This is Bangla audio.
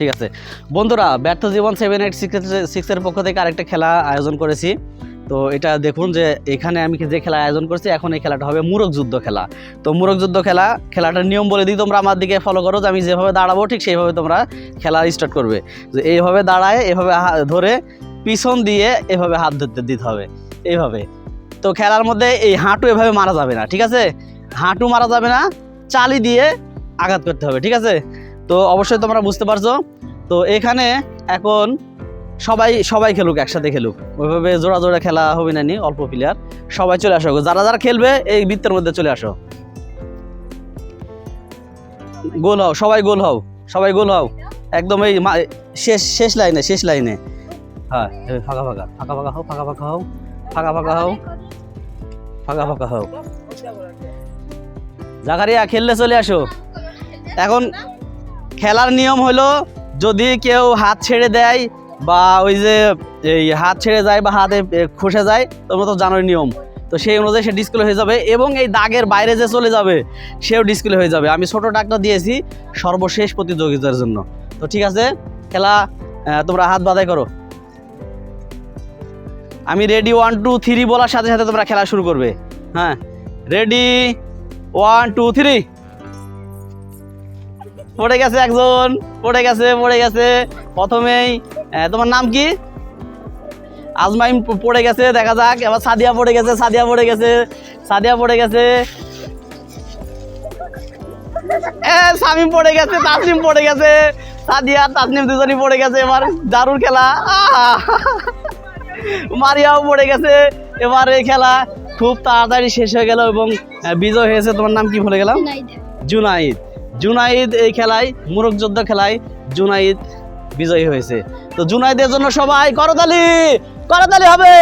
ঠিক আছে। বন্ধুরা, ব্যর্থ জীবন সেভেন এইট সিক্স সিক্সের পক্ষ থেকে আরেকটা খেলা আয়োজন করেছি। তো এটা দেখুন যে এখানে আমি যে খেলা আয়োজন করছি, এখন এই খেলাটা হবে মুরগ যুদ্ধ খেলা। তো মুরগ যুদ্ধ খেলা, খেলাটার নিয়ম বলে দিই, তোমরা আমার দিকে ফলো করো যে আমি যেভাবে দাঁড়াবো, ঠিক সেইভাবে তোমরা খেলা স্টার্ট করবে। যে এইভাবে দাঁড়ায় এভাবে ধরে পিছন দিয়ে এভাবে হাত ধরতে দিতে হবে। এইভাবে। তো খেলার মধ্যে এই হাঁটু এভাবে মারা যাবে না, ঠিক আছে? হাঁটু মারা যাবে না, চালি দিয়ে আঘাত করতে হবে, ঠিক আছে? তো অবশ্যই তোমরা বুঝতে পারছ। তো এখানে এখন সবাই সবাই খেলুক, একসাথে খেলুক। ওইভাবে জোড়া জোড়া খেলা হবে না নি, অল্প প্লেয়ার সবাই চলে আসো, যারা যারা খেলবে এই বৃত্তের মধ্যে চলে আসো। গোল হও, সবাই গোল হও, সবাই গোল হও। একদম এই শেষ শেষ লাইনে শেষ লাইনে। হ্যাঁ ফাঁকা ফাঁকা ফাঁকা ফাঁকা হও, ফাঁকা ফাঁকা হও, ফাঁকা ফাঁকা হও, ফাঁকা ফাঁকা হও। জাকারিয়া, খেললে চলে আসো। এখন খেলার নিয়ম হলো যদি কেউ হাত ছেড়ে দেয় বা ওই যে এই হাত ছেড়ে যায় বা হাতে খসে যায়, তোমরা তো জানোই নিয়ম। তো সেই অনুযায়ী সে ডিসপ্লে হয়ে যাবে এবং এই দাগের বাইরে যে চলে যাবে, সেও ডিসপ্লে হয়ে যাবে। আমি ছোট ডাকটা দিয়েছি সর্বশেষ প্রতিযোগিতার জন্য। তো ঠিক আছে, খেলা তোমরা হাত বাদাই করো। আমি রেডি ওয়ান টু থ্রি বলার সাথে সাথে তোমরা খেলা শুরু করবে। হ্যাঁ রেডি ওয়ান টু থ্রি পড়ে গেছে একজন পড়ে গেছে পড়ে গেছে। প্রথমেই তোমার নাম কি? আজমাইম পড়ে গেছে দেখা যাক। এবার সাদিয়া পড়ে গেছে সাদিয়া পড়ে গেছে সাদিয়া পড়ে গেছে। এ সামিম পড়ে গেছে তাসনিম পড়ে গেছে সাদিয়া তাসনিম দুজনই পড়ে গেছে এবার দারুণ খেলা! মারিয়াও পড়ে গেছে এবার এই খেলা খুব তাড়াতাড়ি শেষ হয়ে গেল এবং বিজয় হয়েছে। তোমার নাম কি ভুলে গেলাম? জুনাইদ। জুনাইদ এই খেলায়, মুরগ যোদ্ধ খেলায় জুনাইদ বিজয়ী হয়েছে। তো জুনাইদের জন্য সবাই করতালি করতালি হবে!